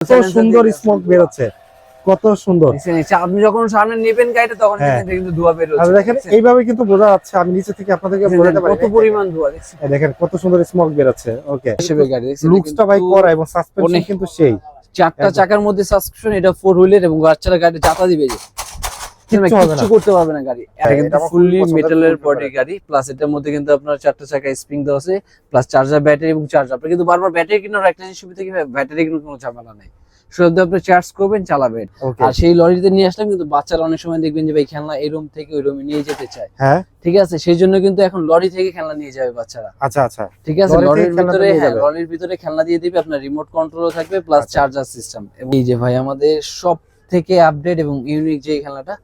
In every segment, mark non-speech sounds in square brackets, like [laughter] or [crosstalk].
কত সুন্দর স্মোক বেরোচ্ছে কত সুন্দর। আপনি যখন সামনে নেবেন গাড়িটা তখন হ্যাঁ। কিন্তু কিন্তু ধোয়া বের হচ্ছে দেখেন এইভাবে কিন্তু বোঝা যাচ্ছে আমি নিচে থেকে আপনাদেরকে বোঝাতে পারি। কত পরিমাণ ধোয়া দেখেন কত সুন্দর স্মোক ওকে হিসেবে গাড়ি দেখছেন, লুকসটা ভাই করা এবং সাসপেনশন কিন্তু সেই। চারটা চাকার মধ্যে সাসপেনশন এটা ফোর হুইলের এবং বাচ্চারা গাড়ি যাতা দিবে যে। কিচ্ছু হবে কিচ্ছু না। করতে পারবে না গাড়ি। এটা হ্যাঁ, কিন্তু এটা আমার খুবই ফুললি মেটালের বডি গাড়ি প্লাস এটার মধ্যে কিন্তু আপনার চারটা চাকা স্প্রিং দেওয়া আছে প্লাস চার্জার ব্যাটারি এবং চার্জার কিন্তু বারবার ব্যাটারি কেনার একটা জিনিস সুবিধা কি ব্যাটারি কোনো ঝামেলা নেই। শুধু আপনি চার্জ করবেন চালাবেন। আর সেই লরিতে নিয়ে আসলাম কিন্তু বাচ্চারা অনেক সময় দেখবেন যে ভাই খেলনা এই রুম থেকে ওই রুমে নিয়ে যেতে চায়। হ্যাঁ? ঠিক আছে? সেই জন্য কিন্তু এখন লরি থেকে খেলনা নিয়ে যাবে বাচ্চারা। আচ্ছা আচ্ছা। ঠিক আছে? লরি লরির ভিতরে হ্যাঁ লরির ভিতরে খেলনা দিয়ে দিবে আপনার রিমোট কন্ট্রোলও থাকবে প্লাস। চার্জার সিস্টেম এই যে ভাই আমাদের সব থেকে আপডেট এবং ইউনিক যে খেলনাটা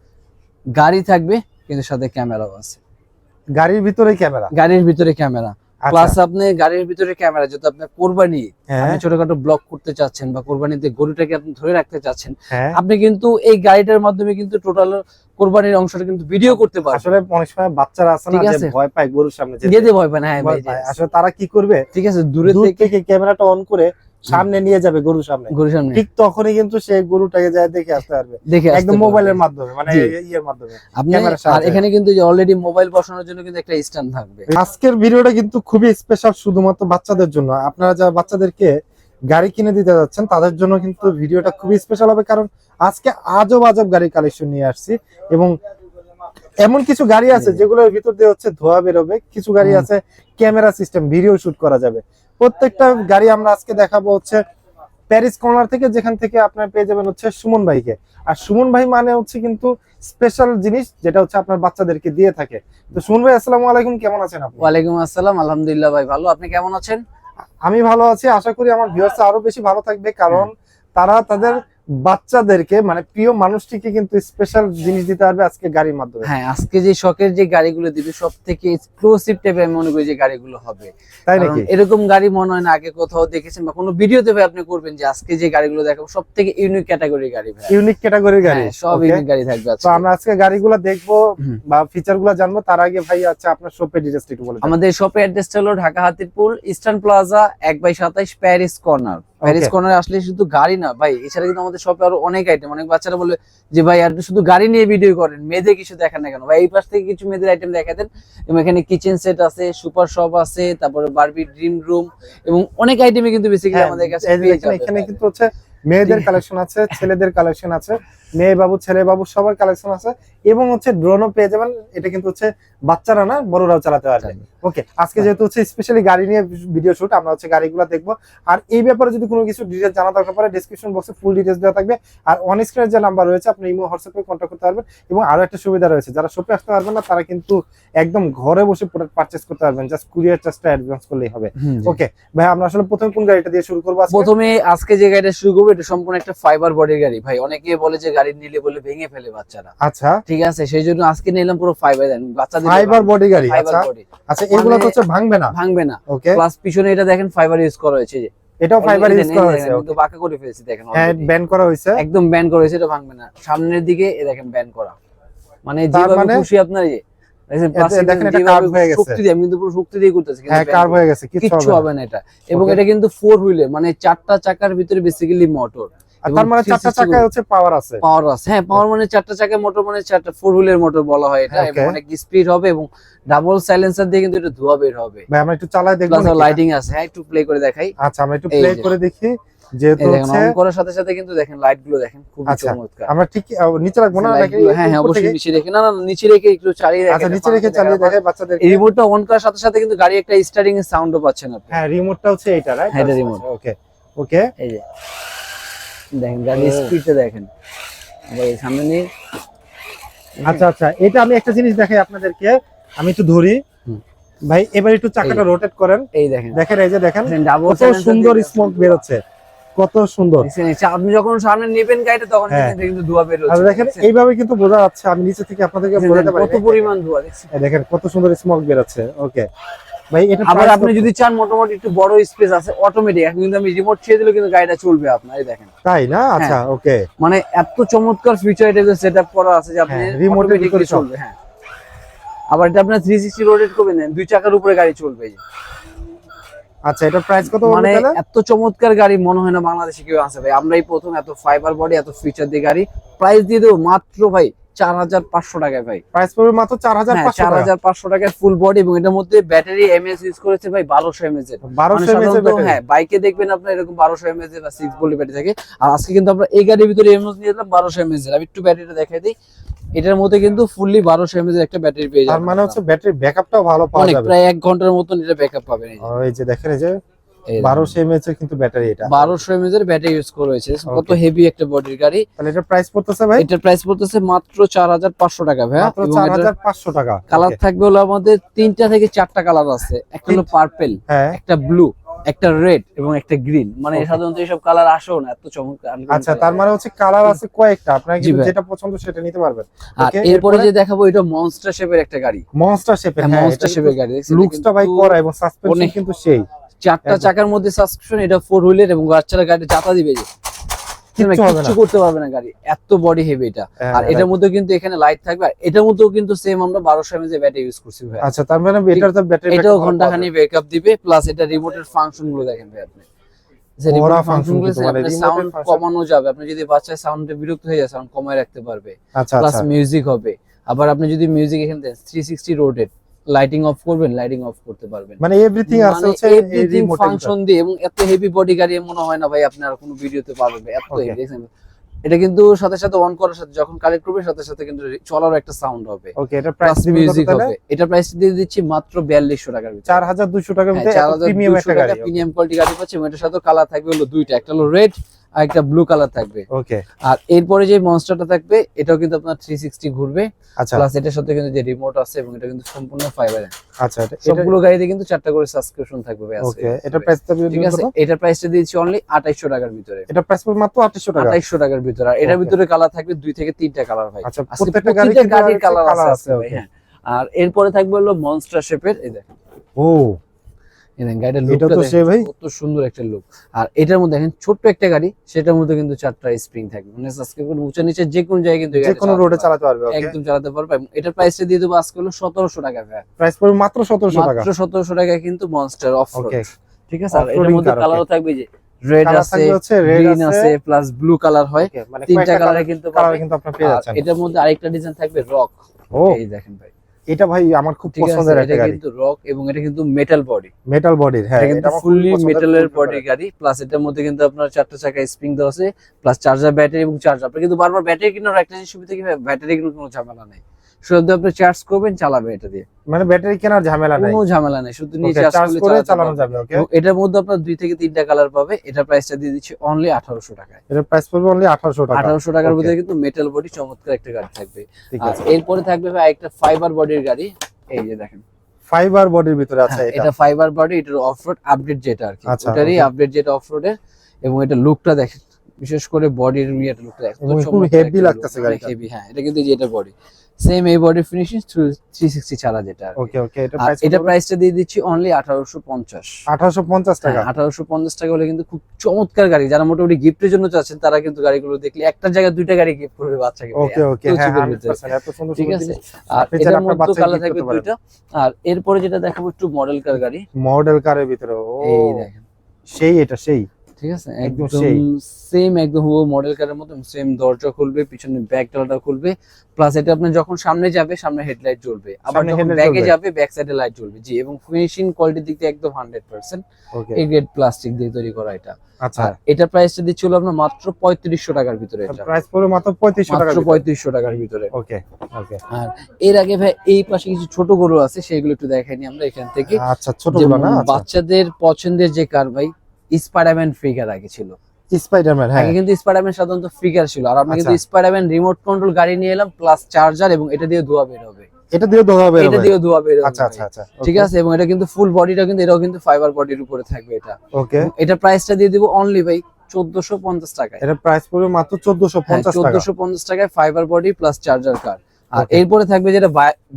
গাড়ি থাকবে কিন্তু সাথে ক্যামেরাও আছে। গাড়ির ভিতরে ক্যামেরা? গাড়ির ভিতরে ক্যামেরা। প্লাস আপনি গাড়ির ভিতরে ক্যামেরা যদি আপনি কোরবানি হ্যাঁ। ছোটখাটো ব্লক করতে চাচ্ছেন বা কোরবানিতে গরুটাকে আপনি ধরে রাখতে চাচ্ছেন হ্যাঁ। আপনি কিন্তু এই গাড়িটার মাধ্যমে কিন্তু টোটাল কোরবানির অংশটা কিন্তু ভিডিও করতে পারবেন। আসলে অনেক সময় বাচ্চারা আছে না যে ভয় পায় গরুর সামনে যেতে। ভয় পায় না হ্যাঁ ভাই, আসলে তারা কি করবে? ঠিক আছে দূরে থেকে থেকে ক্যামেরাটা অন করে সামনে নিয়ে যাবে গরুর সামনে। গরুর সামনে। ঠিক তখনই কিন্তু সে গরুটাকে যায় দেখে আসতে পারবে। দেখে একদম মোবাইলের মাধ্যমে মানে ইয়ের মাধ্যমে আপনি আর এখানে কিন্তু যে অলরেডি মোবাইল বসানোর জন্য কিন্তু একটা স্ট্যান্ড থাকবে। আজকের ভিডিওটা কিন্তু খুবই স্পেশাল শুধুমাত্র বাচ্চাদের জন্য। আপনারা যারা বাচ্চাদেরকে গাড়ি কিনে দিতে যাচ্ছেন তাদের জন্য কিন্তু ভিডিওটা খুবই স্পেশাল হবে। কারণ আজকে আজব আজব গাড়ি কালেকশন নিয়ে আসছি এবং এমন কিছু গাড়ি আছে যেগুলোর ভিতর দিয়ে হচ্ছে ধোয়া বেরোবে। কিছু গাড়ি আছে ক্যামেরা সিস্টেম ভিডিও শুট করা যাবে। প্রত্যেকটা গাড়ি আমরা আজকে দেখাবো হচ্ছে প্যারিস কর্নার থেকে যেখান থেকে আপনার পেয়ে যাবেন হচ্ছে সুমন ভাইকে। আর সুমন ভাই মানে হচ্ছে কিন্তু স্পেশাল জিনিস যেটা হচ্ছে আপনার বাচ্চাদেরকে দিয়ে থাকে। তো সুমন ভাই আসসালামু আলাইকুম কেমন আছেন আপনি? ওয়ালাইকুম আসসালাম আলহামদুলিল্লাহ ভাই ভালো। আপনি কেমন আছেন? আমি ভালো আছি আশা করি আমার ভিউয়ার্স আরও বেশি ভালো থাকবে কারণ তারা তাদের বাচ্চাদেরকে মানে প্রিয় মানুষটিকে কিন্তু স্পেশাল জিনিস দিতে পারবে আজকে গাড়ির মাধ্যমে। হ্যাঁ আজকে যে শখের যে গাড়িগুলো দিবে সব থেকে এক্সক্লুসিভ টাইপের আমি মনে করি যে গাড়িগুলো হবে। তাই নাকি? এরকম গাড়ি মনে হয় না আগে কোথাও দেখেছেন বা কোনো ভিডিওতে ভাই আপনি করবেন যে আজকে যে গাড়িগুলো দেখাবো সব থেকে ইউনিক ক্যাটাগরির গাড়ি ভাই। ইউনিক ক্যাটাগরির গাড়ি? হ্যাঁ, সব ইউনিক গাড়ি থাকবে তো আমরা আজকে গাড়িগুলো দেখব বা ফিচারগুলো জানব তার আগে ভাই আচ্ছা আপনার শপের ডিটেলস একটু বলে আমাদের শপের অ্যাড্রেসটা হলো ঢাকা হাতিরপুল ইস্টার্ন প্লাজা এক বাই সাতাইশ প্যারিস কর্নার প্যারিস. কর্নার আসলে শুধু গাড়ি না ভাই এছাড়া কিন্তু আমাদের শপে আরও অনেক আইটেম অনেক বাচ্চারা বলে যে ভাই আর শুধু গাড়ি নিয়ে ভিডিও করেন মেয়েদের কিছু দেখেন না কেন ভাই এই পাশ থেকে কিছু মেয়েদের আইটেম দেখাতেন এবং এখানে কিচেন সেট আছে সুপার শপ আছে তারপরে বারবি ড্রিম রুম এবং অনেক আইটেমে কিন্তু বেসিক্যালি আমাদের কাছে এখানে কিন্তু হচ্ছে মেয়েদের কালেকশন আছে ছেলেদের কালেকশন আছে মেয়ে বাবু ছেলে বাবু সবার কালেকশন আছে এবং হচ্ছে ড্রোনও পেয়ে যাবেন। এটা কিন্তু হচ্ছে বাচ্চারা না বড়রাও চালাতে পারবে। ওকে আজকে যেহেতু হচ্ছে স্পেশালি গাড়ি নিয়ে ভিডিও শুট আমরা হচ্ছে গাড়িগুলো দেখব। আর এই ব্যাপারে যদি কোনো কিছু ডিটেলস জানা দরকার পড়ে ডিসক্রিপশন বক্সে ফুল ডিটেলস দেওয়া থাকবে। আর অন স্ক্রিনের যে নাম্বার রয়েছে আপনি ইমো হোয়াটসঅ্যাপে কন্ট্যাক্ট করতে পারবেন। এবং আরও একটা সুবিধা রয়েছে যারা শপে আসতে পারবেন না তারা কিন্তু একদম ঘরে বসে প্রোডাক্ট পারচেস করতে পারবেন। জাস্ট কুরিয়ার চার্জটা অ্যাডভান্স করলেই হবে। ওকে ভাই আমরা আসলে প্রথমে কোন গাড়িটা দিয়ে শুরু করব? প্রথমে আজকে যে গাড়িটা শুরু করব এটা সম্পূর্ণ একটা ফাইবার বডির গাড়ি। ভাই অনেকে বলে যে গাড়ি নিলে বলে ভেঙে ফেলে বাচ্চারা। আচ্ছা। ঠিক আছে? সেই জন্য আজকে নিলাম পুরো ফাইবার বাচ্চাদের ফাইবার বডি গাড়ি আচ্ছা। আচ্ছা এগুলো তো মানে- হচ্ছে ভাঙবে না। ভাঙবে না। ওকে প্লাস পিছনে এটা দেখেন ফাইবার ইউজ করা হয়েছে যে। এটাও ফাইবার ইউজ করা হয়েছে কিন্তু বাঁকা করে ফেলেছি দেখেন হ্যাঁ ব্যান করা হয়েছে। একদম ব্যান করা হয়েছে এটা ভাঙবে না। সামনের দিকে এ দেখেন ব্যান করা। মানে যেভাবে মানে- খুশি আপনার দেখেন এতে plastic দেখেন এটা কার্ভ হয়ে গেছে। শক্তি দিয়ে আমি কিন্তু পুরো শক্তি দিয়ে করতেছি হ্যাঁ কার্ভ হয়ে গেছে কিছু হবে না। এটা। এবং এটা কিন্তু ফোর হুইলে মানে চারটা চাকার ভিতরে বেসিক্যালি মোটর তার মানে চারটা চাকায় হচ্ছে পাওয়ার আছে। পাওয়ার আছে। হ্যাঁ পাওয়ার মানে চারটা চাকা মোটর মানে চারটা ফোর হুইলের মোটর বলা হয় এটা। এবং অনেক স্পিড হবে এবং ডাবল সাইলেন্সার দিয়ে কিন্তু এটা ধোয়া বের হবে। ভাই আমরা একটু চালায় দেখব লাইটিং আছে। হ্যাঁ একটু প্লে করে দেখাই। আচ্ছা আমরা একটু প্লে করে দেখি। যেহেতু হচ্ছে অন করার সাথে সাথে কিন্তু দেখেন লাইটগুলো দেখেন খুব আচ্ছা, চমৎকার। আমরা ঠিক নিচে রাখব না? নাকি হ্যাঁ হ্যাঁ অবশ্যই নিচে রেখে না না নিচে রেখে একটু চালিয়ে আচ্ছা নিচে রেখে চালিয়ে দেখে বাচ্চাদের রিমোটটা অন করার সাথে সাথে কিন্তু গাড়ি একটা স্টার্টিং এর সাউন্ডও পাচ্ছেন আপনি হ্যাঁ রিমোটটা হচ্ছে রাইট হ্যাঁ, remote। ওকে ওকে এই যে। দেখেন গাড়ির স্পিডটা দেখেন। আবার এই সামনে নিয়ে। আচ্ছা আচ্ছা এটা আমি একটা জিনিস দেখাই আপনাদেরকে। আমি একটু ধরি। ভাই এবার একটু চাকাটা রোটেট করেন। এই দেখেন। দেখেন এই যে দেখেন কত সুন্দর স্মোক বেরোচ্ছে। কত সুন্দর। আপনি যখন সামনে নেবেন গাড়িটা তখন হ্যাঁ। কিন্তু ধোয়া বের হচ্ছে। দেখেন এইভাবে কিন্তু বোঝা যাচ্ছে। আমি নিচে থেকে আপনাদেরকে বোঝাতে পারি। কত পরিমাণ ধোয়া দেখেন কত সুন্দর স্মোক বেরোচ্ছে। ওকে ভাই এটা আবার আপনি যদি চান মোটামুটি একটু বড় স্পেস আছে অটোমেটিক এখন কিন্তু আমি রিমোট ছেড়ে দিলে কিন্তু গাড়িটা চলবে আপনার এই দেখেন। তাই না? আচ্ছা ওকে মানে এত চমৎকার ফিচার এটা সেটআপ করা আছে যে আপনি হ্যাঁ, remote ভিতরে চলবে হ্যাঁ। আবার এটা আপনার 360 রোটেট করবেন দেন দুই চাকার উপরে গাড়ি চলবে এই আচ্ছা এটা প্রাইস কত মানে এত চমৎকার গাড়ি মনে হয় না বাংলাদেশে কেউ আছে ভাই। আমরাই প্রথম এত ফাইবার বডি এত ফিচার দিয়ে গাড়ি। প্রাইস দিয়ে দেবো মাত্র ভাই চার হাজার পাঁচশো টাকায় ভাই। প্রাইস পড়বে মাত্র চার হাজার হ্যাঁ চার টাকা হাজার পাঁচশো টাকায় ফুল বডি এবং এটার মধ্যে ব্যাটারি এমএস ইউজ করেছে ভাই বারোশো এমএস এর। বারোশো মানে এমএস হ্যাঁ বাইকে দেখবেন আপনার এরকম বারোশো এমএস এর বা সিক্স বলি ব্যাটারি থাকে। আর আজকে কিন্তু আমরা এই গাড়ির ভিতরে এমএস নিয়ে এলাম বারোশো এমএস এর। আমি একটু ব্যাটারিটা দেখাই দিই। এটার মধ্যে কিন্তু ফুললি বারোশো এমএস এর একটা ব্যাটারি পেয়ে যাবেন মানে হচ্ছে ব্যাটারি ব্যাকআপটাও ভালো পাওয়া যাবে। প্রায় এক ঘণ্টার মতন এটা ব্যাকআপ পাবেন। এই যে দেখেন এই যে এই বারোশো এমএস এর কিন্তু ব্যাটারি এটা। বারোশো এমএস এর ব্যাটারি ইউজ করা হয়েছে। কত হেভি একটা বডির গাড়ি। তাহলে এটা প্রাইস পড়তেছে ভাই? এটার প্রাইস পড়তেছে মাত্র চার হাজার পাঁচশো টাকা ভাই। মাত্র চার হাজার পাঁচশো টাকা। কালার থাকবে হলো আমাদের তিনটা থেকে চারটা কালার আছে। একটা হলো পার্পেল হ্যাঁ। একটা ব্লু একটা রেড এবং একটা গ্রিন মানে সাধারণত এইসব কালার আসেও না এত চমৎকার। আচ্ছা তার মানে হচ্ছে কালার আছে কয়েকটা আপনার কিন্তু যেটা পছন্দ সেটা নিতে পারবেন। আর এরপরে? যে দেখাবো এটা মনস্টার শেপের একটা গাড়ি। মনস্টার শেপের হ্যাঁ মনস্টার শেপের গাড়ি। লুকসটা ভাই করা এবং সাসপেনশন কিন্তু সেই। চারটা চাকার মধ্যে সাসপেনশন এটা ফোর হুইলের এবং বাচ্চারা গাড়ি যাতা দিবে যে। কিচ্ছু হবে কিচ্ছু না। করতে পারবে না গাড়ি। এত বডি হেভি এটা। হ্যাঁ, আর এটার মধ্যে কিন্তু এখানে লাইট থাকবে। আর এটার মধ্যেও কিন্তু সেম আমরা বারোশো এমএজ এর ব্যাটারি ইউজ করছি ভাই আচ্ছা তার মানে এটার তো ব্যাটারি এটাও ঘন্টাখানি ব্যাকআপ দিবে প্লাস এটা রিমোটের ফাংশনগুলো দেখেন ভাই আপনি। কিন্তু মানে সাউন্ড কমানো যাবে। আপনি যদি বাচ্চার সাউন্ডে বিরক্ত হয়ে যায় সাউন্ড কমায় রাখতে পারবে। আচ্ছা প্লাস আচ্ছা। মিউজিক হবে। আবার আপনি যদি মিউজিক এখানে three sixty rotated lighting off করবেন লাইটিং অফ করতে পারবেন। মানে এভরিথিং আছে মানে হচ্ছে এভরিথিং ফাংশন দিয়ে এবং এত হেভি বডি গাড়ি মনে হয় না ভাই আপনারা কোনো ভিডিওতে পাবেন এত হেভি দেখছেন? এটা কিন্তু সাথে সাথে অন করার সাথে যখন কালেক্ট করবে সাথে সাথে কিন্তু চলারও একটা সাউন্ড হবে। ওকে এটা প্রাইস মিউজিক হবে। এটা প্রাইস দিয়ে দিচ্ছি মাত্র বিয়াল্লিশশো টাকার ভিতরে। চার হাজার দুশো টাকার হ্যাঁ, মধ্যে প্রিমিয়াম একটা গাড়ি প্রিমিয়াম কোয়ালিটি গাড়ি পাচ্ছে এবং এটার সাথে কালার থাকবে হলো দুইটা একটা হলো রেড আর একটা ব্লু কালার থাকবে। ওকে আর এরপরে যে মনস্টারটা থাকবে এটাও কিন্তু আপনার থ্রি সিক্সটি ঘুরবে। আচ্ছা। প্লাস এটার সাথে কিন্তু যে রিমোট আছে এবং এটা কিন্তু সম্পূর্ণ ফাইবার আচ্ছা এটা সবগুলো গাড়িতে কিন্তু চারটা করে সাবস্ক্রিপশন থাকবে ওকে এটা প্রাইস ঠিক আছে এটার প্রাইসটা দিয়েছি অনলি আঠাইশশো টাকার ভিতরে। এটা প্রাইস মাত্র 2800 টাকা? আঠাইশশো টাকার ভিতরে। আর এটার ভিতরে কালার থাকবে দুই থেকে তিনটা কালার ভাই। আচ্ছা প্রত্যেকটা গাড়ি গাড়ির কালার আছে হ্যাঁ। আর এরপরে থাকবে হলো মনস্টার শেপের এই দেখেন। ও এই দেখেন গাড়িটার লুকটা দেখেন ভাই? কত সুন্দর একটা লুক আর এটার মধ্যে দেখেন ছোট্ট একটা গাড়ি সেটার মধ্যে কিন্তু চারটা স্প্রিং থাকবে। মানে কোনো উঁচা নিচে যে কোনো জায়গায় কিন্তু যে কোনো রোডে চালাতে পারবে। একদম চালাতে পারবে এটার প্রাইসটা দিয়ে দেবো আজকে হলো সতেরোশো টাকা প্রাইস পড়বে মাত্র 1700 টাকা। মাত্র সতেরোশো টাকায় কিন্তু মনস্টার অফ ওকে ঠিক আছে আর এটার মধ্যে কালারও থাকবে যে রেড আছে রেড গ্রিন আছে। প্লাস ব্লু কালার হয়। মানে তিনটা কালারে কিন্তু কালার কিন্তু আপনি পেয়ে যাচ্ছেন। এটার মধ্যে আরেকটা ডিজাইন থাকবে রক ও এই দেখেন ভাই। এটা ভাই আমার খুব পছন্দের একটা গাড়ি। কিন্তু রক এবং এটা কিন্তু মেটাল বডি মেটাল বডির হ্যাঁ এটা ফুললি মেটালের বডি গাড়ি প্লাস এটার মধ্যে কিন্তু আপনার চারটা চাকা স্প্রিং দেওয়া আছে প্লাস চার্জার ব্যাটারি এবং চার্জার আপনি কিন্তু বারবার ব্যাটারি কেনার একটা জিনিস সুবিধা কি ব্যাটারি কেনার কোনো ঝামেলা নেই। শুধু আপনি চার্জ করবেন চালাবে এটা দিয়ে। মানে ব্যাটারি কেনার ঝামেলা নাই। কোনো ঝামেলা নেই শুধু নিয়ে চার্জ করে চালানো যাবে ওকে এটার মধ্যে আপনার দুই থেকে তিনটা কালার পাবে এটার প্রাইসটা দিয়ে দিচ্ছি অনলি আঠারোশো টাকায়। এটা প্রাইস পড়বে অনলি 1800 টাকা। আঠারোশো টাকার Okay. মধ্যে কিন্তু মেটাল বডি চমৎকার একটা গাড়ি থাকবে। ঠিক আর এরপরে থাকবে ভাই একটা ফাইবার বডির গাড়ি। এই যে দেখেন। ফাইবার বডির ভিতরে আছে হ্যাঁ, এটা। এটা ফাইবার বডি এটার অফরোড আপডেট যেটা আর কি। আচ্ছা, ওটারই আপডেট যেটা অফরোডের এবং এটা লুকটা দেখেন বিশেষ করে বডির ইয়েটা লুকটা খুব heavy লাগতেছে গাড়িটা। হেভি হ্যাঁ এটা কিন্তু যেটা বডি সেম এই বডি ফিনিশিং থ্রি সিক্সটি ছাড়া যেটা ওকে ওকে এটা প্রাইস এটা প্রাইসটা দিয়ে দিচ্ছি অনলি আঠারোশো পঞ্চাশ। 1850 টাকা? আঠারোশো পঞ্চাশ টাকা হলে কিন্তু খুব চমৎকার গাড়ি যারা মোটামুটি গিফটের জন্য চাচ্ছেন তারা কিন্তু গাড়িগুলো দেখলে একটা জায়গায় দুইটা গাড়ি গিফট করবে বাচ্চাকে ওকে ওকে হ্যাঁ cheap এর ভিতরে। 100% এত সুন্দর ঠিক আছে? আর এটার আপনার বাচ্চাকে কালার থাকবে। দুইটা। আর এরপরে যেটা দেখাবো একটু মডেল কার গাড়ি। মডেল কারের ভিতরে ও এই দেখেন। সেই এটা সেই। ঠিক আছে? একদম সেম একদম হুবহু মডেল কারের মতো সেম দরজা খুলবে পিছনে ব্যাক ডালাটা খুলবে প্লাস এটা আপনি যখন সামনে যাবে সামনে হেডলাইট জ্বলবে। আবার যখন ব্যাকে যাবে ব্যাক সাইডে লাইট জ্বলবে। জি এবং ফিনিশিং কোয়ালিটির দিক থেকে একদম hundred percent okay A grade plastic দিয়ে তৈরি করা এটা। আচ্ছা। এটা প্রাইসটা দিচ্ছিল আপনার মাত্র পঁয়ত্রিশশো টাকার ভিতরে এটা। প্রাইস পড়বে মাত্র 3500 টাকা মাত্র পঁয়ত্রিশশো টাকার ভিতরে। ওকে ওকে আর এর আগে ভাই এই পাশে কিছু ছোট গরু আছে সেগুলো একটু দেখাইনি আমরা এখান থেকে। আচ্ছা ছোটগুলো যেমন না? আচ্ছা। বাচ্চাদের পছন্দের যে কার ভাই স্পাইডারম্যান ফিগার আগে ছিল। স্পাইডারম্যান হ্যাঁ। কিন্তু স্পাইডারম্যান সাধারণত ফিগার ছিল। আর আমরা কিন্তু আচ্ছা। স্পাইডারম্যান রিমোট কন্ট্রোল গাড়ি নিয়ে এলাম প্লাস চার্জার এবং এটা দিয়ে ধোয়া বের হবে। এটা দিয়ে ধোয়া বের হবে। এটা দিয়ে ধোয়া বের হবে। আচ্ছা আচ্ছা আচ্ছা ঠিক আছে? এবং এটা কিন্তু ফুল বডিটা কিন্তু এটাও কিন্তু ফাইবার বডির উপরে থাকবে এটা। ওকে এটা প্রাইসটা দিয়ে দিব অনলি ভাই চোদ্দশো পঞ্চাশ টাকায়। এটা প্রাইস পড়বে মাত্র 1450 টাকা। চোদ্দশো পঞ্চাশ টাকায় fibre body plus charger car আর. এরপরে থাকবে যেটা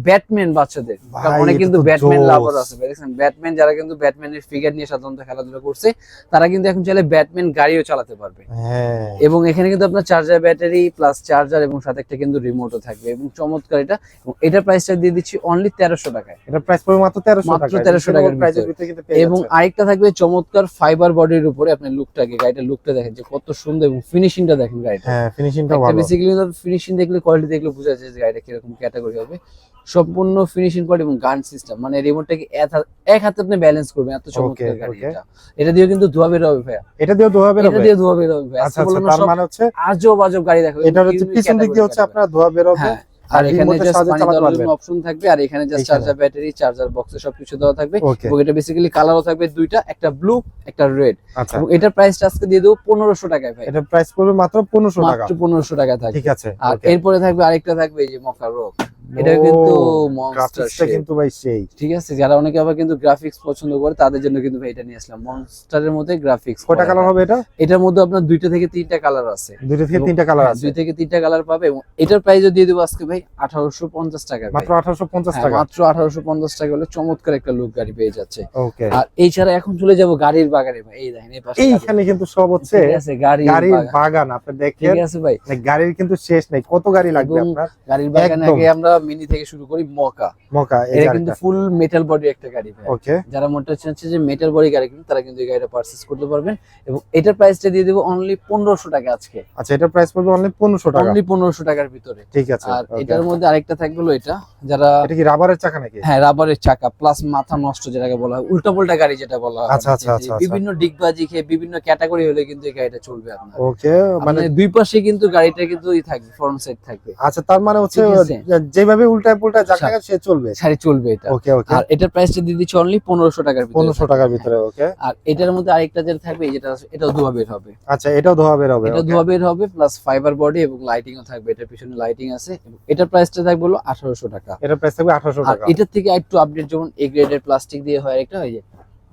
ব্যাটম্যান বাচ্চাদের। অনেক কিন্তু ব্যাটম্যান লাভার আছে ব্যাটম্যান যারা কিন্তু ব্যাটম্যানের ফিগার নিয়ে সাধারণত খেলাধুলা করছে তারা কিন্তু এখন চাইলে ব্যাটম্যান গাড়িও চালাতে পারবে। হ্যাঁ। এবং এখানে কিন্তু আপনার চার্জার ব্যাটারি প্লাস চার্জার এবং সাথে একটা কিন্তু রিমোটও থাকবে। এবং চমৎকার এটা। এবং এটার প্রাইসটা দিয়ে দিচ্ছি অনলি তেরোশো টাকায়। এটা প্রাইস পড়বে মাত্র 1300 মাত্র 1300 টাকার এবং আরেকটা থাকবে চমৎকার ফাইবার বডির উপরে আপনার লুকটাকে গাড়িটার লুকটা দেখেন যে কত সুন্দর এবং ফিনিশিংটা দেখেন গাড়িটা ফিনিশিংটা বেসিক্যালি ফিনিশিং দেখলে কোয়ালিটি দেখলে বোঝা যায় যে গাড়িটা কীরকম ক্যাটাগরি হবে সম্পূর্ণ ফিনিশিং কোয়ালিটি এবং গান সিস্টেম মানে রিমোটটাকে এক হাত- এক হাতে আপনি ব্যালেন্স করবেন এত চমৎকার গাড়ি. এটা এটা দিয়ে কিন্তু ধোয়া বের হবে ভাইয়া। এটা দিয়ে ধোয়া বের হবে? এটা দিয়ে ধোয়া বের হবে আচ্ছা আচ্ছা তার মানে হচ্ছে আজব আজব গাড়ি দেখো এটা হচ্ছে পিছন দিক দিয়ে হচ্ছে আপনার ধোয়া বের হবে। হ্যাঁ। আর এখানে জাস্ট পানি দেওয়ার অপশন থাকবে আর এখানে just charger battery charger box সবকিছু দেওয়া থাকবে। এবং এটা বেসিক্যালি কালারও থাকবে দুইটা একটা ব্লু একটা রেড আচ্ছা। এবং এটার প্রাইসটা আজকে দিয়ে দেবো পনেরোশো টাকায় ভাই। এটা প্রাইস পড়বে মাত্র পনেরোশো টাকা। মাত্র পনেরোশো টাকা থাকবে। ঠিক আছে আর এরপরে থাকবে আরেকটা থাকবে এই যে মকা রোগ। এটা কিন্তু গ্রাফিক্সটা কিন্তু ভাই সেই। ঠিক আছে যারা অনেকে আবার কিন্তু গ্রাফিক্স পছন্দ করে তাদের জন্য কিন্তু ভাই এটা নিয়ে আসলাম। মনস্টারের মধ্যে গ্রাফিক্স কয়টা কালার হবে এটা? এটার মধ্যে আপনার দুইটা থেকে তিনটা কালার আছে। দুইটা থেকে তিনটা কালার হ্যাঁ, আছে। দুই থেকে তিনটা কালার পাবে এবং এটার প্রাইসও দিয়ে দেবো আজকে ভাই আঠারোশো পঞ্চাশ টাকা মাত্র 1850 হ্যাঁ, টাকা। মাত্র আঠারোশো পঞ্চাশ টাকা হলে চমৎকার একটা লুক গাড়ি পেয়ে যাচ্ছে। ওকে আর এছাড়া এখন চলে যাব গাড়ির বাগানে ভাই। এই দেখেন এই পাশে এইখানে কিন্তু সব হচ্ছে ঠিক আছে গাড়ির বাগান। আপনি ঠিক আছে ভাই। মানে গাড়ির কিন্তু শেষ নাই। কত গাড়ি লাগবে আপনার? গাড়ির বাগানে আগে আমরা মিনি থেকে শুরু করি মকা। মকা এটা কিন্তু ফুল মেটাল বডি একটা গাড়ি ভাই। ওকে যারা মনে হচ্ছে যে মেটাল বডি গাড়ি কিনবে তারা কিন্তু এই গাড়িটা পারচেজ করতে পারবেন। এবং এটার প্রাইসটা দিয়ে দেবো অনলি পনেরোশো টাকা আজকে। আচ্ছা এটার প্রাইস পড়বে অনলি 1500 টাকা? অনলি পনেরোশো টাকার ভিতরে। ঠিক আছে আর এটার মধ্যে আরেকটা থাকবে এটা। যারা এটা কি রাবারের চাকা নাকি? হ্যাঁ রাবারের চাকা প্লাস মাথা নষ্ট যেটাকে বলা হয় উল্টা পাল্টা গাড়ি যেটা বলা হয়। আচ্ছা, আচ্ছা, আচ্ছা, আচ্ছা। বিভিন্ন ডিগবাজি খেয়ে বিভিন্ন ক্যাটাগরি হলে কিন্তু এই গাড়িটা চলবে আপনার। ওকে মানে দুই পাশে কিন্তু গাড়িটা কিন্তু ই থাকবে ফ্রন্ট সাইড থাকবে। আচ্ছা তার মানে হচ্ছে যেভাবে উল্টায় পুল্টায় যাক না আচ্ছা। সে চলবে। সারি চলবে এটা। ওকে ওকে আর এটার প্রাইসটা দিয়ে দিচ্ছি অনলি পনেরোশো টাকার ভিতরে। 1500 টাকার ভিতরে ওকে আর এটার মধ্যে আরেকটা যেটা থাকবে যেটা এটাও ধোয়া বের হবে। আচ্ছা এটাও ধোয়া বের হবে এটা. ধোয়া বের হবে প্লাস ফাইবার বডি এবং লাইটিংও থাকবে এটার পিছনে লাইটিং আছে। এটার প্রাইসটা থাকবে হলো আঠারোশো টাকা। এটার প্রাইস থাকবে 1800 আর টাকা। এটার থেকে একটু আপডেট যেমন এ গ্রেডের প্লাস্টিক দিয়ে হয় একটা হয় যে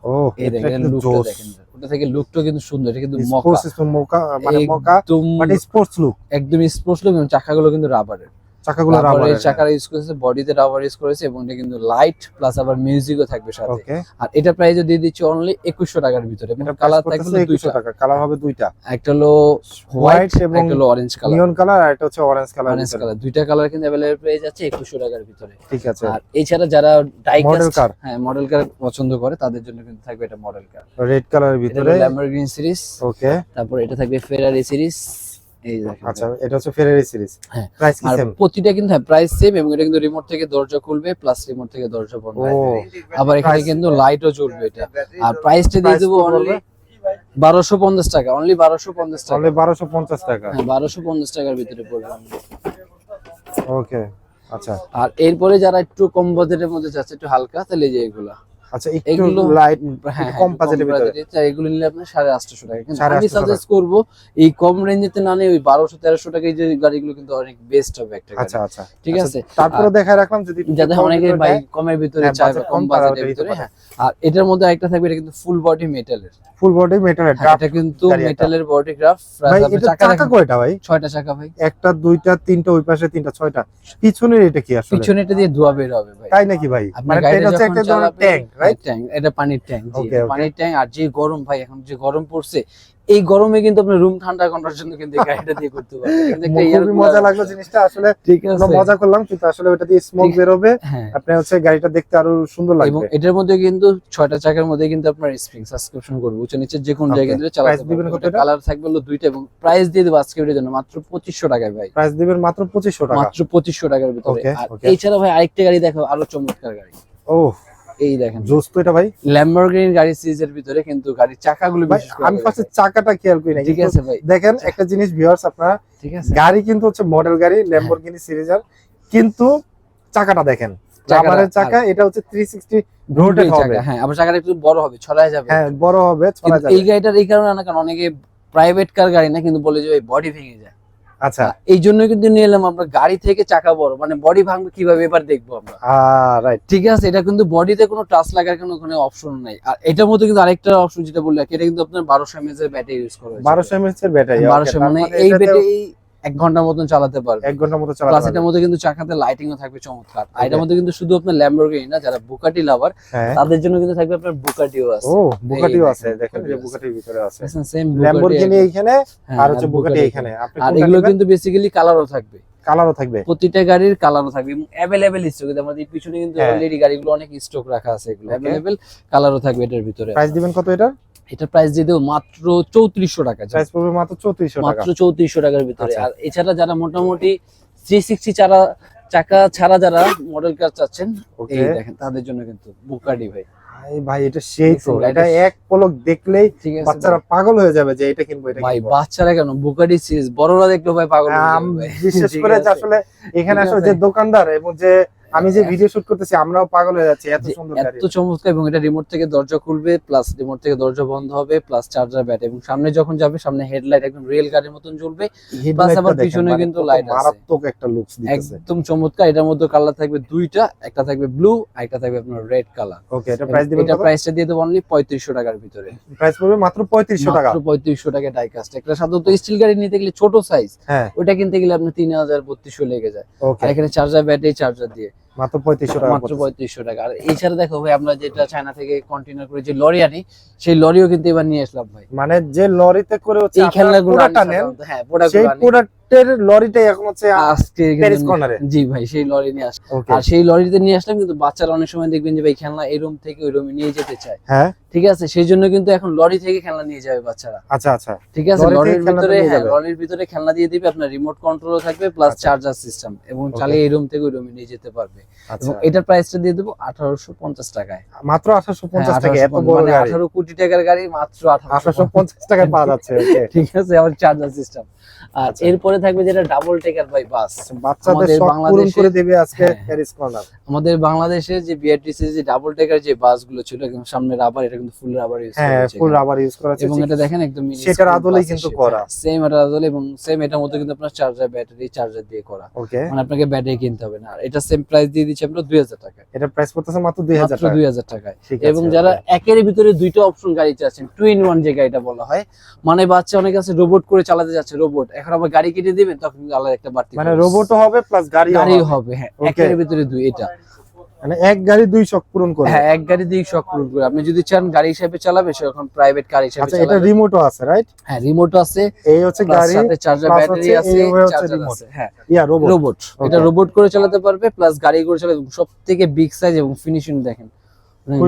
ও এটা লুকটা দেখেন। ওটা থেকে লুকটা কিন্তু সুন্দর এটা কিন্তু মকা। মোকা মানে স্পোর্টস লুক একদম স্পোর্টস লুক এবং চাকাগুলো কিন্তু রাবারের চাকাগুলো রাবারের রাবারের চাকার ইউজ করেছে বডিতে রাবার ইউজ করেছে এবং এটা কিন্তু লাইট প্লাস আবার মিউজিকও থাকবে সাথে। আর এটা প্রাইসও দিয়ে দিচ্ছি অনলি একুশশো টাকার ভিতরে এবং কালার থাকবে থাকবে 200 টাকা কালার হবে দুইটা। একটা হলো হোয়াইট এবং একটা হলো অরেঞ্জ কালার নিয়ন কালার আর এটা হচ্ছে অরেঞ্জ কালার অরেঞ্জ কালার দুইটা কালার কিন্তু অ্যাভেলেবল পেয়ে যাচ্ছে একুশশো টাকার ভিতরে। ঠিক আছে। আর এছাড়া যারা ডাইকাস্ট কার হ্যাঁ মডেল কার পছন্দ করে তাদের জন্য কিন্তু থাকবে এটা মডেল কার রেড কালারের ভিতরে। ল্যাম্বরগিনি সিরিজ ওকে তারপর এটা থাকবে ফেরারি সিরিজ এই দেখেন আচ্ছা এটা হচ্ছে ফেরারি সিরিজ হ্যাঁ। প্রাইস কি আর সেম প্রতিটা কিন্তু প্রাইস সেম এবং এটা কিন্তু রিমোট থেকে দরজা খুলবে প্লাস রিমোট থেকে দরজা বন্ধ। আবার এখানে কিন্তু লাইটও জ্বলবে এটা। আর প্রাইসটা দিয়ে দেবো অনলি বারোশো পঞ্চাশ টাকা অনলি বারোশো পঞ্চাশ টাকা। তাহলে 1250 টাকা। হ্যাঁ বারোশো পঞ্চাশ টাকার ভিতরে পড়বে ওকে আচ্ছা। আর এরপরে যারা একটু কম বাজেটের মধ্যে যাচ্ছে একটু হালকা তাহলে যে এগুলা। আচ্ছা একটু লাইট হ্যাঁ কম বাজেটের ভিতরে। এগুলো নিলে সাড়ে আটশো টাকা। কিন্তু আমি সাজেস্ট করব এই কম রেঞ্জেতে না নিয়ে ওই বারোশো তেরোশো টাকায় যে গাড়িগুলো কিন্তু অনেক বেস্ট হবে একটা আচ্ছা আচ্ছা। ঠিক আচ্ছা, আছে? তারপরে দেখায় রাখলাম যদি যাতে অনেকে বাইক ভাই কমের ভিতরে হ্যাঁ, কম কম, বাজেটের ভিতরে হ্যাঁ। আর এটার মধ্যে একটা থাকবে এটা কিন্তু ফুল বডি মেটালের ফুল বডি মেটালের এটা কিন্তু মেটালের বডি গ্রাফ ভাই এটা চাকা কয়টা ভাই? ছয়টা চাকা ভাই। একটা দুইটা তিনটা ওই পাশে তিনটা ছয়টা। পিছনের এটা কি আসলে? পিছনে এটা দিয়ে ধোয়া বের হবে ভাই। তাই নাকি ভাই? মানে এটা হচ্ছে একটা ধরনের ট্যাঙ্ক রাইট ট্যাঙ্ক এটা পানির ট্যাঙ্ক জি. পানির ট্যাঙ্ক আর যে গরম ভাই এখন যে গরম পড়ছে এই গরমে কিন্তু আপনি রুম ঠান্ডা করার জন্য কিন্তু গাড়িটা দিয়ে করতে পারবেন। [laughs] মজা লাগল জিনিসটা আসলে ঠিক আছে। মজা করলাম কিন্তু আসলে ওটা দিয়ে স্মোক বের হবে আপনি হচ্ছে গাড়িটা দেখতে আরও সুন্দর লাগবে। এবং এটার মধ্যে কিন্তু ছয়টা চাকার মধ্যে কিন্তু আপনার স্প্রিং সাবস্ক্রিপশন করবে উঁচু নিচে যে কোন. জায়গায় দিলে চালাতে পারবেন? কালার থাকবে হলো দুইটা এবং প্রাইস দিয়ে দেবো আজকে এটার জন্য মাত্র পঁচিশশো টাকায় ভাই। প্রাইস দিবেন মাত্র পঁচিশশো টাকা। মাত্র পঁচিশশো টাকার ভিতরে। আর. এইছাড়া ভাই আরেকটা গাড়ি দেখো আরও চমৎকার গাড়ি। ও এই দেখেন। জোস তো এটা ভাই? ল্যাম্বরগিনি গাড়ি সিরিজের ভিতরে কিন্তু গাড়ির চাকাগুলো বিশেষ করে আমি ফার্স্টে চাকাটা খেয়াল করি না ঠিক আছে ভাই। দেখেন একটা জিনিস ভিউয়ার্স আপনারা ঠিক আছে। গাড়ি কিন্তু হচ্ছে মডেল গাড়ি ল্যাম্বরগিনি সিরিজের কিন্তু চাকাটা দেখেন। রাবারের চাকা এটা হচ্ছে 360 রোটেট হবে। হ্যাঁ আবার চাকাটা একটু বড় হবে ছড়ায় যাবে। হ্যাঁ বড় হবে ছড়া কিন্তু যাবে। এই গাড়িটার এই কারণে না কারণ অনেকে প্রাইভেট কার গাড়ি না কিন্তু বলে যে বডি ভেঙে যায়। আচ্ছা। এই জন্য কিন্তু নিয়ে এলাম আমরা গাড়ি থেকে চাকা বড়। মানে বডি ভাঙবে কীভাবে এবার দেখব আমরা। রাইট ঠিক আছে এটা কিন্তু বডিতে কোনো টাচ লাগার কোনো ওখানে অপশন নাই। আর এটার মধ্যে কিন্তু আরেকটা অপশন যেটা বললাম এটা কিন্তু আপনার বারোশো এমএস এর ব্যাটারি ইউজ করা 1200 এমএএইচ এর ব্যাটারি বারোশো মানে এই ব্যাটারি এক ঘণ্টার মতন চালাতে পারবে। এক ঘণ্টার মতো প্লাস চালাতে এটার পারবে। মধ্যে কিন্তু চাকাতে লাইটিংও থাকবে চমৎকার। আর এটার মধ্যে কিন্তু শুধু আপনার ল্যাম্বরগিনি না যারা বুকাটি লাভার হ্যাঁ। তাদের জন্য কিন্তু থাকবে আপনার বুকাটিও আছে। ও বুকাটিও আছে দেখেন যে বুকাটির ভিতরে আছে। সেম ল্যাম্বরগিনি এইখানে আর হচ্ছে বুকাটি এইখানে। হ্যাঁ, আর এগুলো কিন্তু বেসিক্যালি কালারও থাকবে। কালারও থাকবে। প্রতিটা গাড়ির কালারও থাকবে। এবং অ্যাভেলেবেল স্টক আমাদের পিছনে কিন্তু হ্যাঁ। অলরেডি গাড়িগুলো অনেক স্টক রাখা আছে এগুলো. অ্যাভেলেবেল কালারও থাকবে এটার ভিতরে। প্রাইস দিবেন কত এটা এটা প্রাইস দিয়ে দেবো মাত্র চৌত্রিশশো টাকা প্রাইস পড়বে মাত্র 3400 টাকা। মাত্র চৌত্রিশশো টাকার ভিতরে। আচ্ছা। আর এছাড়া যারা মোটামুটি থ্রি সিক্সটি চারা চাকা ছাড়া যারা মডেল কার চাচ্ছেন ওকে এই দেখেন তাদের জন্য কিন্তু বুকাডি ভাই। ভাই এটা সেই তো। এটা এক পলক দেখলেই বাচ্চারা পাগল হয়ে যাবে যে এটা কিনবো এটা ভাই বাচ্চারা কেন? বুকাডি সিরিজ বড়রা দেখলেও ভাই পাগল বিশেষ [laughs] করে আসলে এখানে আসলে যে দোকানদার এবং যে আমি যে ভিডিও শুট করতেছি আমরাও পাগল হয়ে যাচ্ছি এত সুন্দর গাড়ি। এত চমৎকার এবং এটা রিমোট থেকে দরজা খুলবে প্লাস রিমোট থেকে দরজা বন্ধ হবে প্লাস চার্জার ব্যাট এবং সামনে যখন যাবে সামনে হেডলাইট একদম রিয়েল গাড়ির মতন জ্বলবে Headlight-টা আবার পিছনে মানে কিন্তু light আছে। মারাত্মক একটা লুকস দিতেছে। একদম চমৎকার এটার মধ্যে কালার থাকবে দুইটা একটা থাকবে ব্লু আর একটা থাকবে আপনার রেড কালার ওকে এটা প্রাইস দিবেন এটা প্রাইসটা দিয়ে দেবো অনলি পঁয়ত্রিশশো টাকার ভিতরে। প্রাইস পড়বে মাত্র 3500 টাকা। মাত্র পঁয়ত্রিশশো টাকা ডাইকাস্ট একটা সাধারণত স্টিল গাড়ি নিতে গেলে ছোট সাইজ হ্যাঁ। ওটা কিনতে গেলে আপনার তিন হাজার বত্রিশশো লেগে যায়। আর এখানে চার্জার ব্যাটারি চার্জার দিয়ে। মাত্র 3500 টাকা মাত্র পঁয়ত্রিশশো টাকা। আর এছাড়া দেখো ভাই আমরা যেটা চায়না থেকে কন্টেনার করে যে লরি আনি সেই লরিও কিন্তু এবার নিয়ে আসলাম ভাই। মানে যে লরিতে করে হচ্ছে এই খেলনাগুলো পুরোটা আনি নেন হ্যাঁ প্রোডাক্ট প্রোডাক্টের লরিটাই এখন হচ্ছে আজকে প্যারিস কর্নারে জি ভাই সেই লরি নিয়ে আসলাম আর সেই লরিতে নিয়ে আসলাম কিন্তু বাচ্চারা অনেক সময় দেখবেন যে ভাই খেলনা এই রুম থেকে ওই রুমে নিয়ে যেতে চায়। হ্যাঁ। ঠিক আছে? সেই জন্য কিন্তু এখন লরি থেকে খেলনা নিয়ে যাবে বাচ্চারা। আচ্ছা আচ্ছা। ঠিক আছে? লরির ভিতরে হ্যাঁ লরির ভিতরে খেলনা দিয়ে দিবে আপনার রিমোট কন্ট্রোলও থাকবে প্লাস। চার্জার সিস্টেম এবং চালিয়ে এই রুম থেকে ওই রুমে নিয়ে যেতে পারবে। আচ্ছা। এবং এটার প্রাইসটা দিয়ে দেবো আঠারোশো পঞ্চাশ টাকায়। মাত্র 1850 হ্যাঁ, টাকা এত বড় মানে গাড়ি। আঠারো কোটি টাকার গাড়ি মাত্র আঠারোশো পঞ্চাশ। টাকায় পাওয়া যাচ্ছে [laughs] ঠিক আছে আমার চার্জার সিস্টেম আর আচ্ছা। এরপরে থাকবে যেটা ডাবল টেকার বাই বাস বাচ্চাদের পূরণ করে দেবে আজকে। প্যারিস কর্নার আমাদের বাংলাদেশে যে বিআরটিসি যে ডাবল টেকার যে বাসগুলো ছিল একদম সামনে রাবার এটা কিন্তু ফুল রাবার ইউজ করা হ্যাঁ ফুল রাবার ইউজ করা এবং এটা দেখেন একদম সেটার আদলেই কিন্তু করা। সেম এটা আদলে এবং সেম এটার মধ্যে কিন্তু আপনার চার্জার ব্যাটারি চার্জার দিয়ে করা। ওকে মানে আপনাকে ব্যাটারি কিনতে হবে না। আর এটা সেম প্রাইস দিয়ে দিচ্ছি আমরা দুই হাজার টাকায়। এটা প্রাইস পড়তেছে মাত্র 2000 টাকা দুই হাজার টাকায়। এবং যারা একের ভিতরে দুইটা অপশন গাড়ি চাচ্ছেন টু ইন ওয়ান যে গাড়িটা বলা হয় মানে বাচ্চা অনেক আছে রোবট করে চালাতে যাচ্ছে রোবট এখন আবার গাড়ি কিনে দিবেন তখন আলাদা একটা বাড়তি মানে। রোবটও হবে প্লাস গাড়ি গাড়িও হবে। হ্যাঁ একের ভিতরে দুই এটা। মানে এক গাড়ি দুই শখ পূরণ করবে হ্যাঁ এক গাড়ি দিয়ে শখ পূরণ করে। আপনি যদি চান গাড়ি হিসেবে চালাবে সেরকম প্রাইভেট কার হিসেবে আচ্ছা এটা রিমোটও আছে রাইট হ্যাঁ রিমোট আছে এই হচ্ছে গাড়ি সাথে চার্জার ব্যাটারি আছে চার্জার। আছে হ্যাঁ। ইয়া রোবট রোবট এটা রোবট করে চালাতে পারবে প্লাস গাড়ি করে চালাতে সব থেকে বিগ সাইজ এবং ফিনিশিং দেখেন। মানে।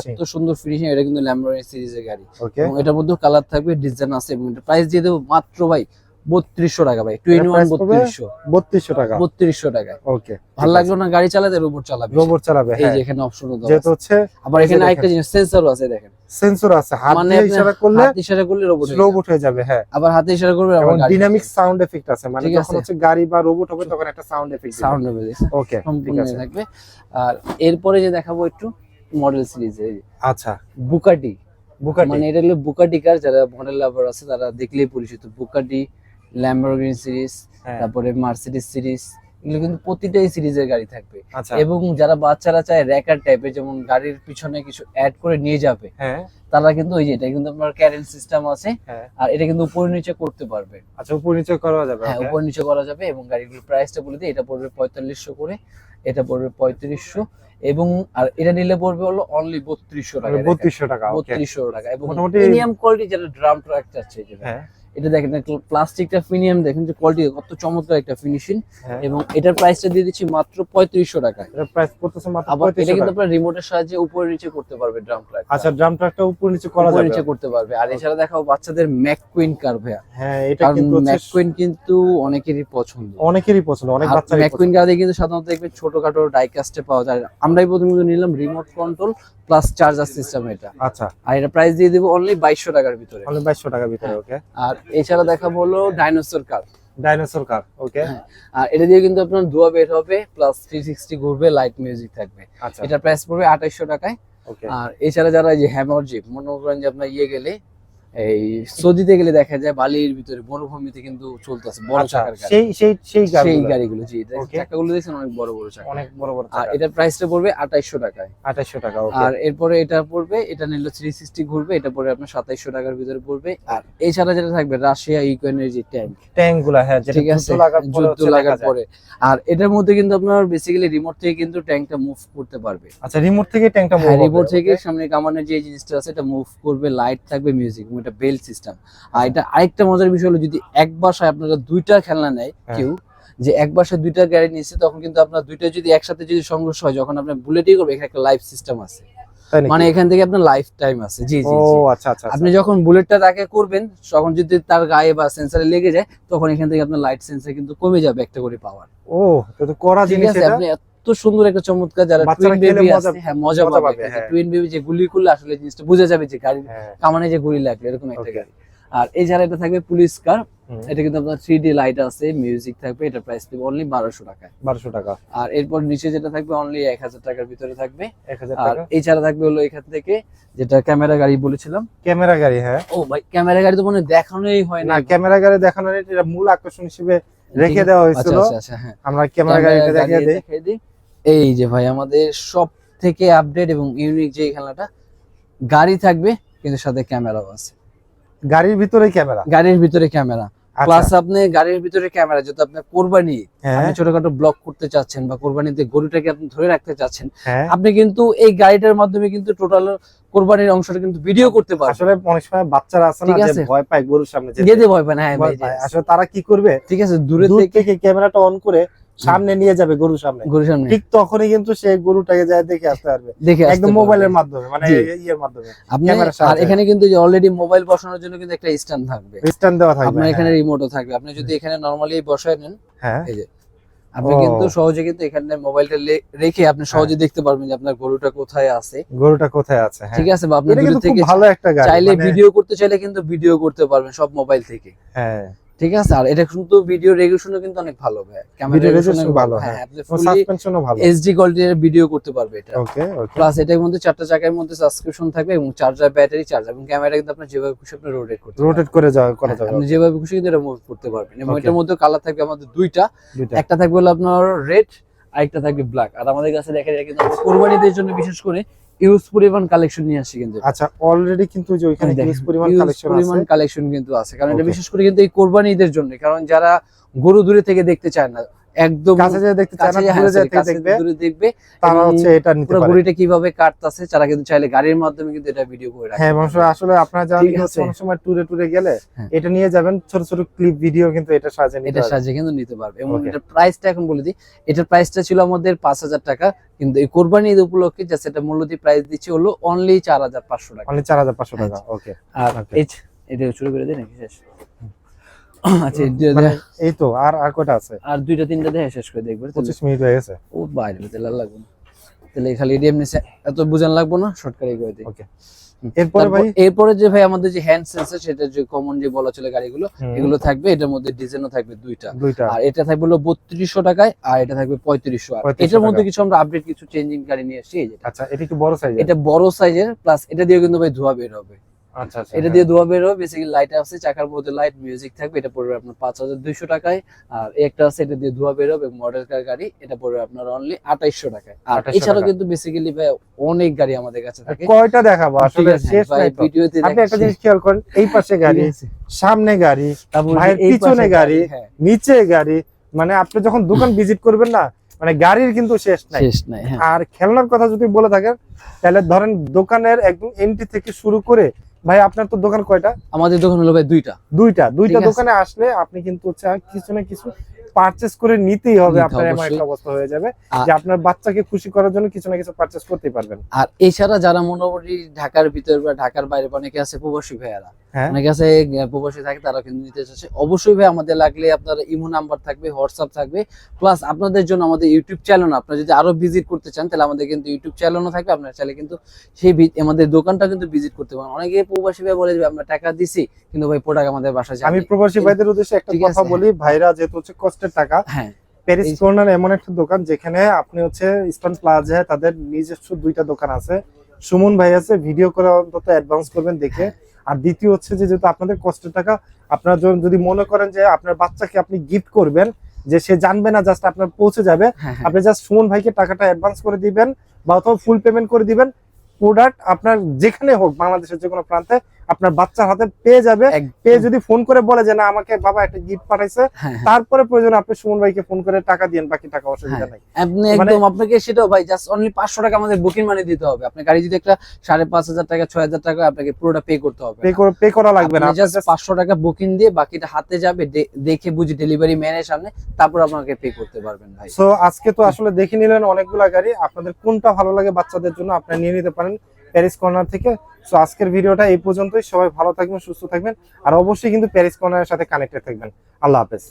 এত সুন্দর ফিনিশিং এটা কিন্তু ল্যাম্বরগিনি সিরিজের গাড়ি। ওকে এবং এটার মধ্যে কালার থাকবে ডিজাইন আছে এবং এটা প্রাইস দিয়ে দেবো মাত্র ভাই বত্রিশশো টাকা ভাই টু ইন ওয়ান পড়বে? বত্রিশশো টাকা। বত্রিশশো টাকায়। ওকে ভালো লাগল না গাড়ি চালাতে? রোবট চালাবে। রোবট চালাবে এই হ্যাঁ। যে এখানে অপশন যেহেতু হচ্ছে আবার এখানে আরেকটা জিনিস সেন্সরও আছে দেখেন। সেন্সর আছে হাত মানে ইশারা করলে হাত ইশারা করলে রোবট রোবট হয়ে যাবে হ্যাঁ। আবার হাতে ইশারা করবে আবার গাড়ি সাউন্ড এফেক্ট আছে মানে যখন হচ্ছে গাড়ি বা রোবট হবে তখন একটা সাউন্ড এফেক্ট সাউন্ড হবে ওকে ঠিক আছে। থাকবে। আর এরপরে যে দেখাবো একটু মডেল সিরিজ আচ্ছা। বুকাটি বুকাটি মানে এটা হলো বুকাটি কার যারা মডেল লাভার আছে তারা দেখলেই পরিচিত। বুকাটি ল্যাম্বরগিনি সিরিজ তারপরে মার্সিডিজ সিরিজ এগুলো কিন্তু প্রতিটাই সিরিজের গাড়ি থাকবে। আচ্ছা। এবং যারা বাচ্চারা চায় র্যাকার টাইপের যেমন গাড়ির পিছনে কিছু অ্যাড করে নিয়ে যাবে হ্যাঁ। তারা কিন্তু ওই যে এটা কিন্তু আপনার ক্যারেন্ট সিস্টেম আছে হ্যাঁ। আর এটা কিন্তু উপর নিচে করতে পারবে। আচ্ছা উপর নিচে করা যাবে হ্যাঁ? উপর নিচে করা যাবে এবং গাড়িগুলোর প্রাইসটা বলে দিই এটা পড়বে পঁয়তাল্লিশশো করে এটা পড়বে পঁয়ত্রিশশো এবং আর এটা নিলে পড়বে হলো অনলি বত্রিশশো টাকা মানে 3200 টাকা বত্রিশশো টাকা এবং প্রিমিয়াম কোয়ালিটি যারা ড্রাম ট্রাক চাচ্ছে যেটা। হ্যাঁ। এটা দেখেন প্লাস্টিকটা প্রিমিয়াম দেখেন যে কোয়ালিটি কত চমৎকার একটা ফিনিশিং হ্যাঁ। এবং এটার প্রাইসটা দিয়ে দিচ্ছি মাত্র পঁয়ত্রিশশো টাকা এটা প্রাইস পড়তেছে মাত্র আবার এটা কিন্তু আপনার রিমোটের সাহায্যে উপরে নিচে করতে পারবে ড্রাম ট্রাক আচ্ছা ড্রাম ট্রাকটা উপর নিচে করা উপরে যাবে। নিচে করতে পারবে। আর এছাড়া দেখাও বাচ্চাদের ম্যাককুইন কার ভাইয়া। হ্যাঁ এটা কিন্তু হচ্ছে ম্যাককুইন কিন্তু অনেকেরই পছন্দ। অনেকেরই পছন্দ অনেক আর বাচ্চারই ম্যাককুইন গাড়ি কিন্তু সাধারণত দেখবেন ছোটখাটো ডাইকাস্টে পাওয়া যায়। আমরাই প্রথমে নিলাম remote control plus charger system এটা। আচ্ছা। আর এটা প্রাইস দিয়ে দিব অনলি বাইশশো টাকার ভিতরে। অনলি 2200 টাকার ভিতরে ওকে আর এছাড়া দেখাবো হলো ডাইনোসর কার ডাইনোসর কার ওকে। আর এটা দিয়ে কিন্তু আপনার ধোয়া বের হবে প্লাস থ্রি সিক্সটি ঘুরবে লাইট মিউজিক থাকবে। আচ্ছা। এটা প্রাইস পড়বে 2800 টাকায়। ওকে আর এছাড়া যারা এই যে হ্যামার জিপ মনে করেন যে আপনার ইয়ে গেলে এই সৌদিতে গেলে দেখা যায় বালির ভিতরে কিন্তু চলতেছে বড় আচ্ছা চাকার গাড়ি। সেই সেই সেই সেই গাড়িগুলো। জি চাকাগুলো দেখছেন অনেক বড় বড় চাকা। অনেক বড় বড় আর এটার প্রাইসটা পড়বে আঠাইশশো টাকায়। 2800 টাকা ওকে আর এরপরে এটা পড়বে এটা নিলে থ্রি সিক্সটি ঘুরবে এটা পড়বে আপনার সাতাইশশো টাকার ভিতরে পড়বে। আর এছাড়া যেটা থাকবে রাশিয়া ইউক্রেনের যে ট্যাঙ্ক ট্যাঙ্কগুলা হ্যাঁ যেটা যুদ্ধ লাগার পরে যুদ্ধ লাগার পরে। আর এটার মধ্যে কিন্তু আপনার বেসিক্যালি রিমোট থেকে কিন্তু ট্যাঙ্কটা মুভ করতে পারবে। আচ্ছা রিমোট থেকে ট্যাঙ্কটা হ্যাঁ রিমোট থেকে সামনে কামানের যে জিনিসটা আছে এটা মুভ করবে লাইট থাকবে মিউজিক এটা বেল সিস্টেম। আর এটা আরেকটা মজার বিষয় হলো যদি এক বাসায় আপনারা দুইটা খেলনা নেয় হ্যাঁ। কেউ যে এক বাসায় দুইটা গাড়ি নিচ্ছে তখন কিন্তু আপনার দুইটা যদি একসাথে যদি সংঘর্ষ হয় যখন আপনি বুলেটই করবে এখানে একটা লাইফ সিস্টেম আছে। মানে এখান থেকে আপনার লাইফ টাইম আছে। জি জি জি। আচ্ছা আচ্ছা আপনি যখন বুলেটটা তাকে করবেন তখন যদি তার গায়ে বা সেন্সারে লেগে যায় তখন এখান থেকে আপনার লাইট সেন্সার কিন্তু কমে যাবে একটা করে পাওয়ার ও তো করা জিনিস আপনি এত সুন্দর একটা চমৎকার যারা টুইন বেবি আছে হ্যাঁ মজা পাবে হ্যাঁ। টুইন বেবি যে গুলি করলে আসলে জিনিসটা বোঝা যাবে যে গাড়ি হ্যাঁ। কামানে যে গুলি লাগল এরকম একটা গাড়ি। আর এছাড়া এটা থাকবে পুলিশ কার। এটা কিন্তু আপনার থ্রি ডি লাইট আছে মিউজিক থাকবে এটা প্রাইস দেবে অনলি বারোশো টাকায়। বারোশো টাকা। আর এরপর নিচে যেটা থাকবে অনলি এক হাজার টাকার ভিতরে থাকবে। 1000 আর এছাড়া থাকবে হলো এখান থেকে যেটা ক্যামেরা গাড়ি বলেছিলাম। ক্যামেরা গাড়ি হ্যাঁ। ও ভাই ক্যামেরা গাড়ি তো মনে দেখানোই হয় না। ক্যামেরা গাড়ি দেখানোর এটা মূল আকর্ষণ হিসেবে রেখে দেওয়া আচ্ছা হয়েছিল। আচ্ছা আচ্ছা হ্যাঁ। আমরা ক্যামেরা গাড়িটা দেখিয়ে দিই। এই যে ভাই আমাদের সব থেকে আপডেট এবং ইউনিক যে খেলাটা গাড়ি থাকবে কিন্তু সাথে ক্যামেরাও আছে। গাড়ির ভিতরে ক্যামেরা? গাড়ির ভিতরে ক্যামেরা। আচ্ছা। প্লাস আপনি গাড়ির ভিতরে ক্যামেরা যদি আপনি কোরবানি হ্যাঁ। আপনি ছোটখাটো ব্লক করতে চাচ্ছেন বা কোরবানিতে গরুটাকে আপনি ধরে রাখতে চাচ্ছেন হ্যাঁ। আপনি কিন্তু এই গাড়িটার মাধ্যমে কিন্তু টোটাল কোরবানির অংশটা কিন্তু ভিডিও করতে পারবেন। আসলে অনেক সময় বাচ্চারা আছে না যে ভয় পায় গরুর সামনে যেতে। ভয় পায় না হ্যাঁ ভাই, আসলে তারা কি করবে? ঠিক আছে দূরে থেকে ক্যামেরাটা অন করে সামনে নিয়ে যাবে গরুর সামনে। গরুর সামনে। ঠিক তখনই কিন্তু সে গরুটাকে যায় দেখে আসতে পারবে। দেখে একদম মোবাইলের মাধ্যমে মানে ইয়ের মাধ্যমে আপনি আর এখানে কিন্তু যে অলরেডি মোবাইল বসানোর জন্য কিন্তু একটা স্ট্যান্ড থাকবে। স্ট্যান্ড দেওয়া থাকবে আপনার এখানে হ্যাঁ। রিমোটও থাকবে। আপনি যদি এখানে নরমালি বসায় নেন হ্যাঁ। এই যে আপনি কিন্তু সহজে কিন্তু এখানে মোবাইলটা রেখে আপনি হ্যাঁ। সহজে দেখতে পারবেন যে আপনার গরুটা কোথায় আছে। গরুটা কোথায় আছে হ্যাঁ। ঠিক আছে বা আপনি দূরে থেকে ভালো একটা গাড়ি চাইলে মানে- ভিডিও করতে চাইলে কিন্তু ভিডিও করতে পারবেন সব মোবাইল থেকে। হ্যাঁ। ঠিক আছে? আর এটা কিন্তু ভিডিও রেগুলেশনও কিন্তু অনেক ভালো ভাই। ক্যামেরা রেগুলেশন ভালো, হ্যাঁ হ্যাঁ। সাসপেনশনও ভালো। এইচডি কোয়ালিটির ভিডিও করতে পারবে এটা। ওকে ওকে প্লাস এটার মধ্যে চারটা চাকার মধ্যে সাবস্ক্রিপশন থাকবে এবং চার্জার ব্যাটারি চার্জার এবং ক্যামেরা কিন্তু আপনি যেভাবে খুশি আপনি রোটেট করতে। রোটেট করে যাওয়া করা হ্যাঁ, যাবে আপনি যেভাবে খুশি কিন্তু এটা মুভ করতে পারবেন। এবং. এটার মধ্যে কালার থাকবে আমাদের দুইটা। একটা থাকবে হলো আপনার রেড আরেকটা থাকবে ব্ল্যাক আর আমাদের কাছে দেখা যায় কিন্তু কোরবানিদের জন্য বিশেষ করে ইউজ পরিমাণ কালেকশন নিয়ে আসি কিন্তু। আচ্ছা অলরেডি কিন্তু যে ওইখানে ইউজ পরিমাণ কালেকশন আছে। পরিমাণ কালেকশন কিন্তু আছে। কারণ এটা বিশেষ করে কিন্তু এই কোরবানি ঈদের জন্য কারণ যারা গরু দূরে থেকে দেখতে চায় না একদম কাছে যে দেখতে চায় না দূরে হ্যাঁ, যেতে দেখবে দূরে দেখবে তারা হচ্ছে এটা নিতে পুরো পারে কীভাবে কাটতাছে তারা কিন্তু চাইলে গাড়ির মাধ্যমে কিন্তু এটা ভিডিও করে রাখে হ্যাঁ মানুষ আসলে আপনারা। অনেক সময় ট্যুরে ট্যুরে গেলে হ্যাঁ। এটা নিয়ে যাবেন ছোট ছোট ক্লিপ ভিডিও কিন্তু এটা সাজে নিতে এটা। সাহায্যে কিন্তু নিতে পারবে এবং. এটার প্রাইসটা এখন বলে দিই এটার প্রাইসটা ছিল আমাদের পাঁচ হাজার টাকা কিন্তু এই কোরবানি ঈদ উপলক্ষে যা সেটা মূল্য দিয়ে প্রাইস দিচ্ছে হলো অনলি চার হাজার পাঁচশো টাকা অনলি চার হাজার পাঁচশো টাকা ওকে আর এটা শুরু করে নাকি শেষ [coughs] আচ্ছা এই মানে তো আর আর কয়টা আছে? আর দুইটা তিনটা দেখে শেষ করে দেখবে। তাহলে- পঁচিশ মিনিট হয়ে গেছে। ও বাইরে তাহলে লাগবে না। তাহলে খালি এডিএম নিচে এত বুঝান লাগবো না? শর্টকাটে করে দিই। Okay. এরপরে ভাই? এরপরে যে ভাই আমাদের যে হ্যান্ড সেন্সর সেটা যে কমন যে বলা চলে গাড়িগুলো এগুলো থাকবে। এটার মধ্যে ডিজাইনও থাকবে দুইটা। আর এটা থাকবে হলো বত্রিশশো টাকায় আর এটা থাকবে পঁয়ত্রিশশো। আর এটার মধ্যে কিছু আমরা আপডেট কিছু চেঞ্জিং গাড়ি নিয়ে এসেছি আচ্ছা এটা বড় সাইজ এটা বড় সাইজের প্লাস এটা দিয়ে কিন্তু ভাই ধোয়া বের হবে। আচ্ছা আচ্ছা এটা দিয়ে ধোয়া বের হবে বেসিক্যালি লাইট আছে চাকার মধ্যে লাইট মিউজিক থাকবে এটা পড়বে আপনার পাঁচ হাজার দুইশো টাকায়। আর একটা আছে এটা দিয়ে ধোয়া বের হবে মডেল কার গাড়ি এটা পড়বে আপনার অনলি আঠাইশশো টাকায়। আর এছাড়াও কিন্তু বেসিক্যালি ভাই অনেক গাড়ি আমাদের কাছে থাকে। কয়টা দেখাবো? আসলে শেষ ভাই, নাই ভিডিওতে আপনি একটা জিনিস খেয়াল করেন এই পাশে গাড়ি সামনে গাড়ি তারপর ভাইয়ের পিছনে গাড়ি, হ্যাঁ, নিচে গাড়ি মানে আপনি যখন দোকান ভিজিট করবেন না মানে গাড়ির কিন্তু শেষ নাই। শেষ নাই হ্যাঁ। আর খেলনার কথা যদি বলে থাকেন তাহলে ধরেন দোকানের একদম এন্ট্রি থেকে শুরু করে ভাই আপনার তো দোকান কয়টা? আমাদের দোকান হলো ভাই দুইটা। দুইটা। দুইটা দোকানে আসলে আপনি কিন্তু কিছু না কিছু পারচেজ করে নিতেই হবে আপনার এমন একটা অবস্থা হয়ে যাবে যে আপনার বাচ্চাকে খুশি করার জন্য কিছু না কিছু পারচেজ করতেই পারবেন। আর এছাড়া যারা মোটামুটি ঢাকার ভিতর বা ঢাকার বাইরে অনেকে আছে প্রবাসী ভাইয়ারা। অনেকে আছে প্রবাসী থাকে তারা কিন্তু নিতে চাচ্ছে। অবশ্যই ভাই আমাদের লাগলে আপনার ইমো নাম্বার থাকবে হোয়াটসঅ্যাপ থাকবে। প্লাস আপনাদের জন্য আমাদের ইউটিউব চ্যানেল আপনারা যদি আরও ভিজিট করতে চান তাহলে আমাদের কিন্তু ইউটিউব চ্যানেলও থাকবে। আপনারা চাইলে কিন্তু সেই আমাদের দোকানটা কিন্তু ভিজিট করতে পারেন। অনেকে প্রবাসী ভাই বলে যে আমরা টাকা দিছি কিন্তু ভাই প্রোডাক্ট আমাদের বাসায় আমি প্রবাসী ভাইদের উদ্দেশ্যে একটা কথা বলি ভাইরা যেহেতু হচ্ছে কষ্টের টাকা হ্যাঁ। প্যারিস কর্নার এমন একটা দোকান যেখানে আপনি হচ্ছে ইস্টার্ন প্লাজা তাদের নিজস্ব দুইটা দোকান আছে। সুমন ভাই আছে ভিডিও করে অন্তত অ্যাডভান্স করবেন দেখে। আর দ্বিতীয় হচ্ছে যে যেহেতু আপনাদের কষ্টের টাকা আপনার যদি মনে করেন যে আপনার বাচ্চাকে আপনি গিফট করবেন যে সে জানবে না জাস্ট আপনার পৌঁছে যাবে হ্যাঁ হ্যাঁ। আপনি জাস্ট সুমন ভাইকে টাকাটা অ্যাডভান্স করে দিবেন বা অথবা ফুল পেমেন্ট করে দিবেন প্রোডাক্ট আপনার যেখানে হোক বাংলাদেশের যে কোনো প্রান্তে আপনার বাচ্চার হাতে পেয়ে যাবে। পেয়ে যদি ফোন করে বলে যে না আমাকে বাবা একটা গিফট পাঠাইছে হ্যাঁ, হ্যাঁ। তারপরে প্রয়োজন আপনি সুমন ভাইকে ফোন করে টাকা দিয়েন বাকি টাকা অসুবিধা নাই। আপনি মানে- একদম আপনাকে সেটাও ভাই জাস্ট অনলি পাঁচশো টাকা আমাদের বুকিং মানি দিতে হবে। আপনার গাড়ি যদি একটা সাড়ে পাঁচ হাজার টাকা ছয় হাজার টাকা আপনাকে পুরোটা পে করতে হবে পে করে পে করা লাগবে না। জাস্ট পাঁচশো টাকা বুকিং দিয়ে বাকিটা হাতে যাবে দেখে বুঝে ডেলিভারি ম্যানের সামনে তারপর আপনাকে পে করতে পারবেন ভাই। সো আজকে তো আসলে দেখে নিলেন অনেকগুলা গাড়ি। আপনাদের কোনটা ভালো লাগে বাচ্চাদের জন্য আপনি নিয়ে নিতে পারেন। প্যারিস কর্নার থেকে। সো আজকের ভিডিওটা এই পর্যন্তই। সবাই ভালো থাকবেন, সুস্থ থাকবেন। আর অবশ্যই কিন্তু প্যারিস কর্নারের সাথে কানেক্টেড থাকবেন। আল্লাহ হাফেজ।